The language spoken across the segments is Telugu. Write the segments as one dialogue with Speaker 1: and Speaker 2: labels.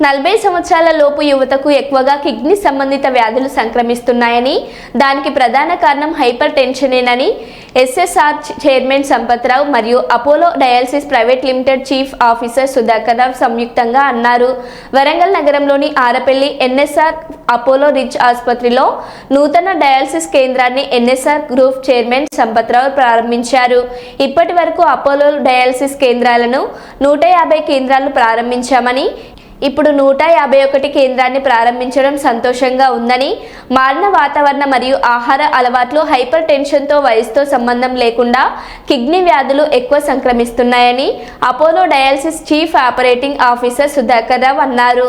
Speaker 1: నలభై సంవత్సరాల లోపు యువతకు ఎక్కువగా కిడ్నీ సంబంధిత వ్యాధులు సంక్రమిస్తున్నాయని దానికి ప్రధాన కారణం హైపర్ టెన్షనేనని ఎస్ఎస్ఆర్ చైర్మన్ సంపత్రావు మరియు Apollo dialysis private limited chief officer Sudhakar Rao సంయుక్తంగా అన్నారు. వరంగల్ నగరంలోని ఆరపల్లి ఎన్ఎస్ఆర్ అపోలో రిచ్ ఆసుపత్రిలో నూతన డయాలసిస్ కేంద్రాన్ని ఎన్ఎస్ఆర్ గ్రూప్ చైర్మన్ సంపత్రావు ప్రారంభించారు. ఇప్పటి వరకు అపోలో డయాలసిస్ కేంద్రాలను నూట యాభై కేంద్రాలు ప్రారంభించామని ఇప్పుడు నూట యాభై ఒకటి కేంద్రాన్ని ప్రారంభించడం సంతోషంగా ఉందని మారిన వాతావరణ మరియు ఆహార అలవాట్లు హైపర్ టెన్షన్తో వయసుతో సంబంధం లేకుండా కిడ్నీ వ్యాధులు ఎక్కువ సంక్రమిస్తున్నాయని Apollo dialysis chief operating officer Sudhakar Rao అన్నారు.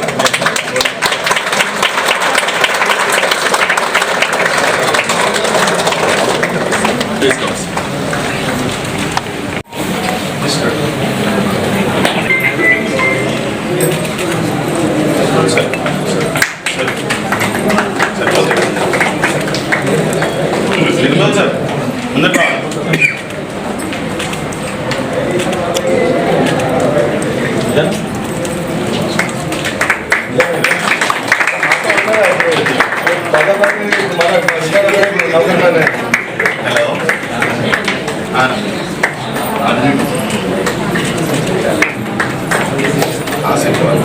Speaker 2: ఆశీర్వాద్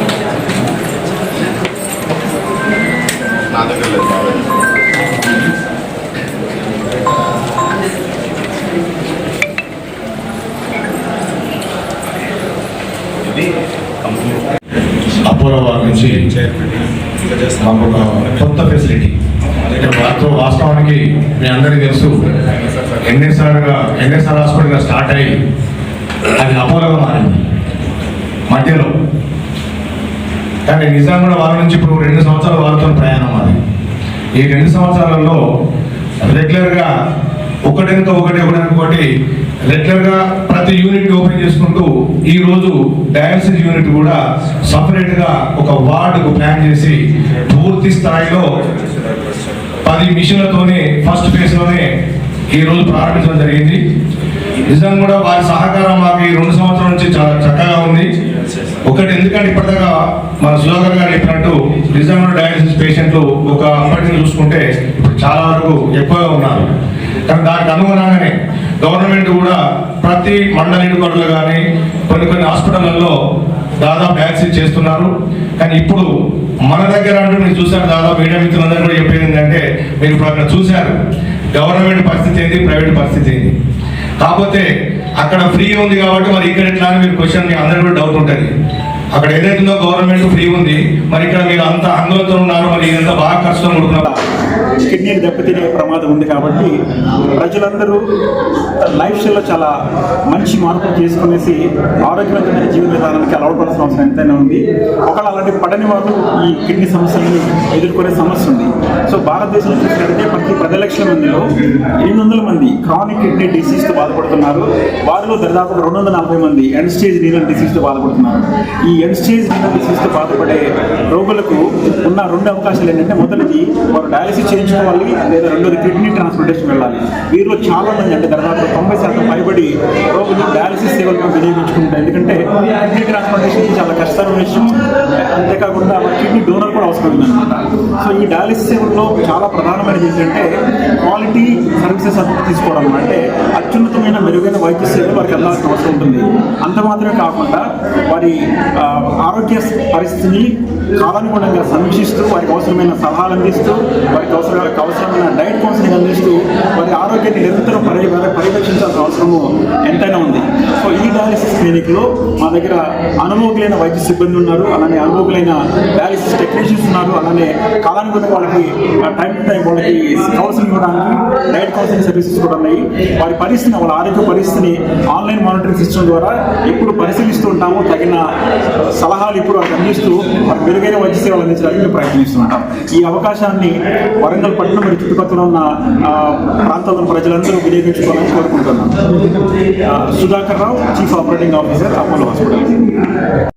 Speaker 2: నా దగ్గర లేదు ఇది కంప్లీట్.
Speaker 3: అపోలో వారి నుంచి మాకు ఒక కొత్త ఫెసిలిటీ వాస్తవ వాస్తవానికి మీ అందరికీ తెలుసు. ఎన్ఎస్ఆర్గా ఎన్ఎస్ఆర్ హాస్పిటల్గా స్టార్ట్ అయ్యి అది అపోలోగా మారింది. మధ్యలో. కానీ నిజాం కూడా వారి నుంచి ఇప్పుడు రెండు సంవత్సరాల వారితో ప్రయాణం అది. ఈ రెండు సంవత్సరాలలో రెగ్యులర్గా ఒకటెనుక ఒకటి ఒకటెనుక ఒకటి రెగ్యులర్గా ప్రతి యూనిట్ ఓపెన్ చేసుకుంటూ ఈరోజు డయాలసిస్ యూనిట్ కూడా సపరేట్గా ఒక వార్డుకు ప్లాన్ చేసి పూర్తి స్థాయిలో పది మిషన్లతోనే ఫస్ట్ ఫేజ్లోనే ఈ రోజు ప్రారంభించడం జరిగింది. నిజంగా కూడా వారి సహకారం మాకు ఈ రెండు సంవత్సరాల నుంచి చాలా చక్కగా ఉంది. ఒకటి ఎందుకంటే ఇప్పటిదాకా మన సుధాకర్ గారు చెప్పినట్టు నిజంగా డయాలసిస్ పేషెంట్లు ఒక అప్పటిని చూసుకుంటే ఇప్పుడు చాలా వరకు ఎక్కువగా ఉన్నారు. కానీ దానికి అనుగుణంగానే గవర్నమెంట్ కూడా ప్రతి మండల హెడ్క్వార్టర్లు కానీ కొన్ని కొన్ని హాస్పిటల్లో దాదాపు డయాలసిస్ చేస్తున్నారు. కానీ ఇప్పుడు మన దగ్గర అంటూ నేను చూశాను దాదాపు మీడియా మిత్రులందరూ కూడా చెప్పేది ఏంటంటే మీరు ఇప్పుడు అక్కడ చూశారు గవర్నమెంట్ పరిస్థితి ఏంది ప్రైవేట్ పరిస్థితి ఏంది కాకపోతే అక్కడ ఫ్రీ ఉంది కాబట్టి మరి ఇక్కడ ఎట్లా అని మీరు క్వశ్చన్ మీ అందరూ కూడా డౌట్ ఉంటుంది. అక్కడ ఏదైతుందో గవర్నమెంట్ ఫ్రీ ఉంది మరి ఇక్కడ మీరు అంత ఆందోళనతో ఉన్నారు మరి ఇదంతా బాగా కష్టం ఉంటున్నారు
Speaker 4: కిడ్నీకి దెబ్బతినే ప్రమాదం ఉంది కాబట్టి ప్రజలందరూ లైఫ్ స్టైల్లో చాలా మంచి మార్పులు చేసుకునేసి ఆరోగ్యవంతమైన జీవన విధానానికి అలవాటుపడాల్సిన అవసరం ఎంతైనా ఉంది. ఒకవేళ అలాంటి పడని వారు ఈ కిడ్నీ సమస్యల్ని ఎదుర్కొనే సమస్య ఉంది. సో భారతదేశంలో చూసినట్టయితే ప్రతి పది లక్షల మందిలో ఎనిమిది వందల మంది క్రానిక్ కిడ్నీ డిసీజ్తో బాధపడుతున్నారు. వారిలో దరిదాపు రెండు వందల నలభై మంది ఎండ్ స్టేజ్ రీనల్ డిసీజ్తో బాధపడుతున్నారు. ఈ ఎండ్ స్టేజ్ రీనల్ డిసీజ్తో బాధపడే రోగులకు ఉన్న రెండు అవకాశాలు ఏంటంటే మొదటిది వారు డయాలసిస్ చేయించుకోవాలి లేదా రెండోది కిడ్నీ ట్రాన్స్ప్లాంటేషన్ వెళ్ళాలి. వీరిలో చాలా మంది అంటే దాదాపు తొంభై శాతం పైబడి రోగులు డయాలసిస్ సేవలను వినియోగించుకుంటారు. ఎందుకంటే కిడ్నీ ట్రాన్స్ప్లాంటేషన్ చాలా కష్టమైన విషయం. అంతేకాకుండా కిడ్నీ డోనర్ కూడా అవసరం ఉందన్నమాట సో ఈ డయాలసిస్ సేవల్లో చాలా ప్రధానమైనది ఏంటంటే క్వాలిటీ సర్వీసెస్ తీసుకోవడం. అంటే అత్యున్నతమైన మెరుగైన వైద్య సేవలు వారికి అందాల్సిన అవసరం ఉంటుంది. అంత మాత్రమే కాకుండా వారి ఆరోగ్య పరిస్థితిని కాలానుగుణంగా సమీక్షిస్తూ వారికి అవసరమైన సలహాలు అందిస్తూ వారికి అవసరం వారికి అవసరమైన డైట్ కౌన్సిలింగ్ అందిస్తూ వారి ఆరోగ్యాన్ని నిరంతరం పరి పర్యవేక్షించాల్సిన అవసరము ఎంతైనా ఉంది. సో ఈ డయాలిసిస్ క్లినిక్లో మా దగ్గర అనుభవకులైన వైద్య సిబ్బంది ఉన్నారు అలానే అనుభవకులైన డయాలిసిస్ టెక్నీషియన్స్ ఉన్నారు అలానే కాలానుగుణంగా వాళ్ళకి టైం టు టైం వాళ్ళకి కౌన్సిలింగ్ కూడా డైట్ కౌన్సిలింగ్ సర్వీసెస్ కూడా ఉన్నాయి. వారి పరిస్థితిని వాళ్ళ ఆరోగ్య పరిస్థితిని ఆన్లైన్ మానిటరింగ్ సిస్టమ్ ద్వారా ఎప్పుడు పరిశీలిస్తూ ఉంటాము తగిన సలహాలు ఇప్పుడు అందిస్తూ వారి మెరుగైన వైద్య సేవలు అందించడానికి ప్రయత్నిస్తుంటాం ఈ అవకాశాన్ని వరంగల్ పట్టణం మరియు చుట్టుపక్కల ఉన్న ఆ, ప్రాంతాల ప్రజలందరూ వినియోగించుకోవాలని కోరుకుంటున్నాం Sudhakar Rao chief operating officer Apollo hospital